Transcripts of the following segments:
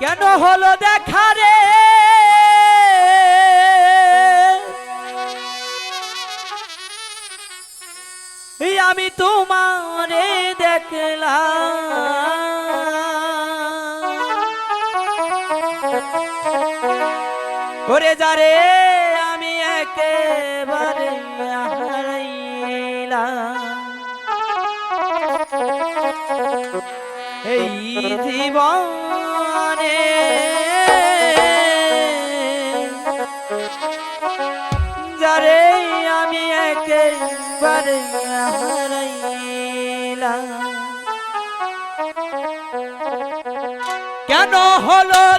কেন হলো দেখা রে? আমি তোমারে দেখলাম। যা রে আমি একেবারে এই জীবন কেন হলো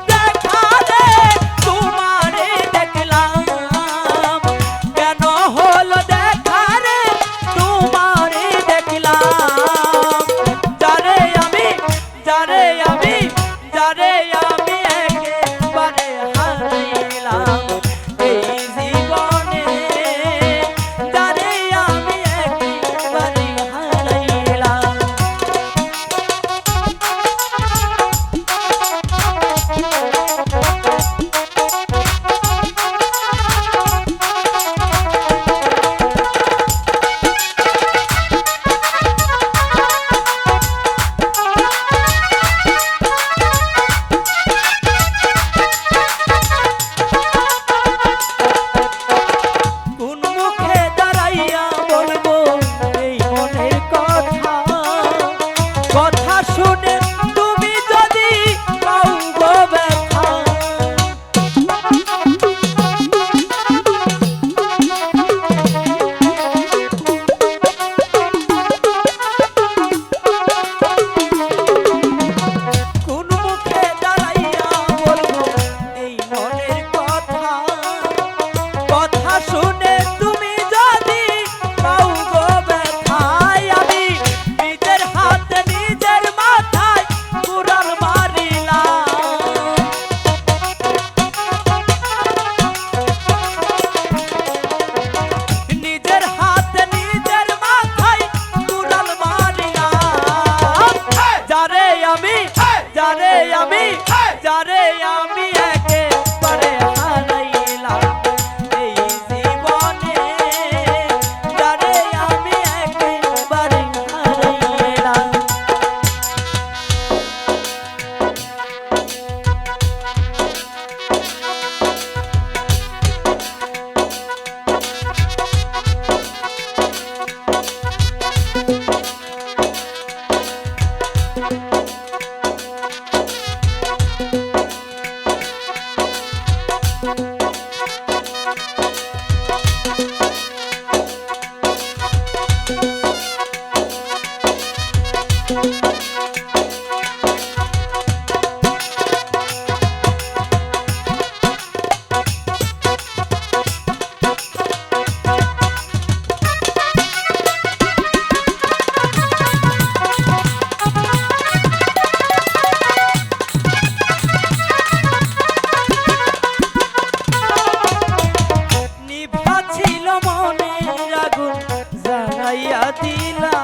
মিলাইয়া দিলা।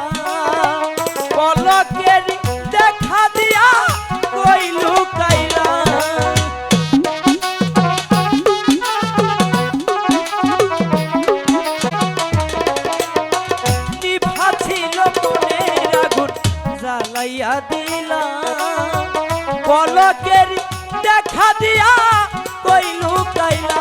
পলকের দেখা দিয়া কই লুকাইলা। নিভাছিল মনের আগুন, জ্বালাইয়া দিলা। পলকের দেখা দিয়া কই লুকাইলা।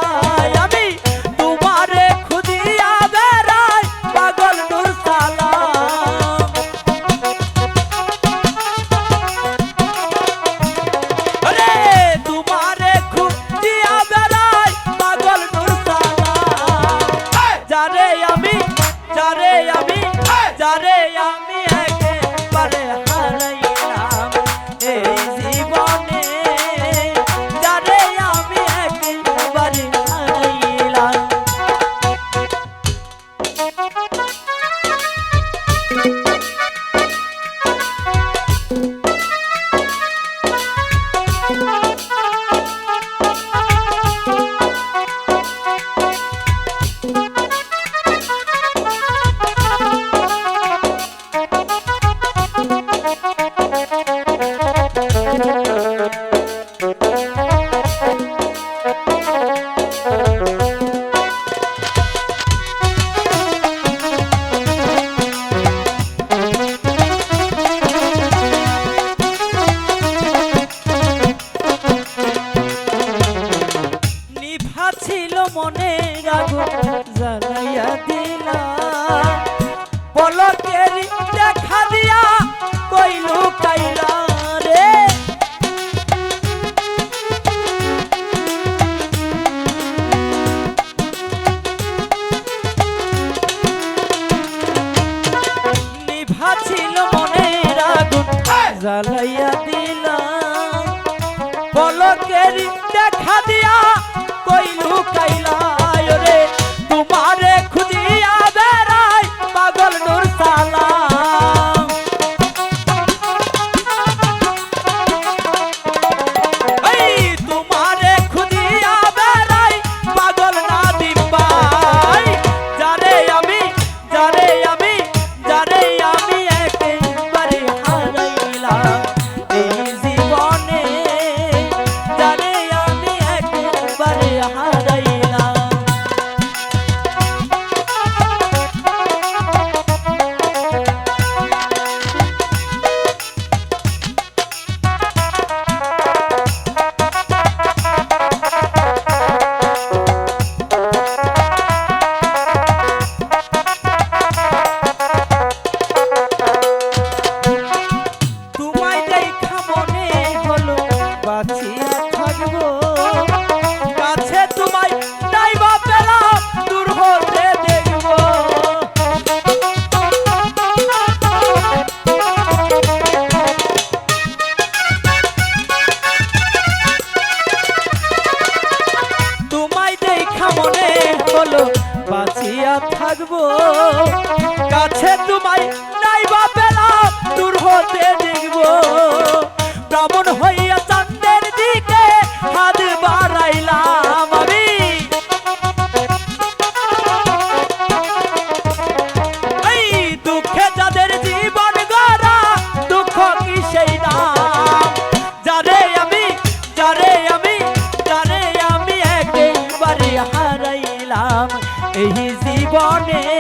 ছিল মনে রাখো জ্বালাইয়া দিলা বলকের দেখা দিয়া কইলু কাইলা। কথা মনে হলো বাঁচিয়া থাকব। কাছে তোমায় নাইবা পেলাম দূর হতে দেখব। মনে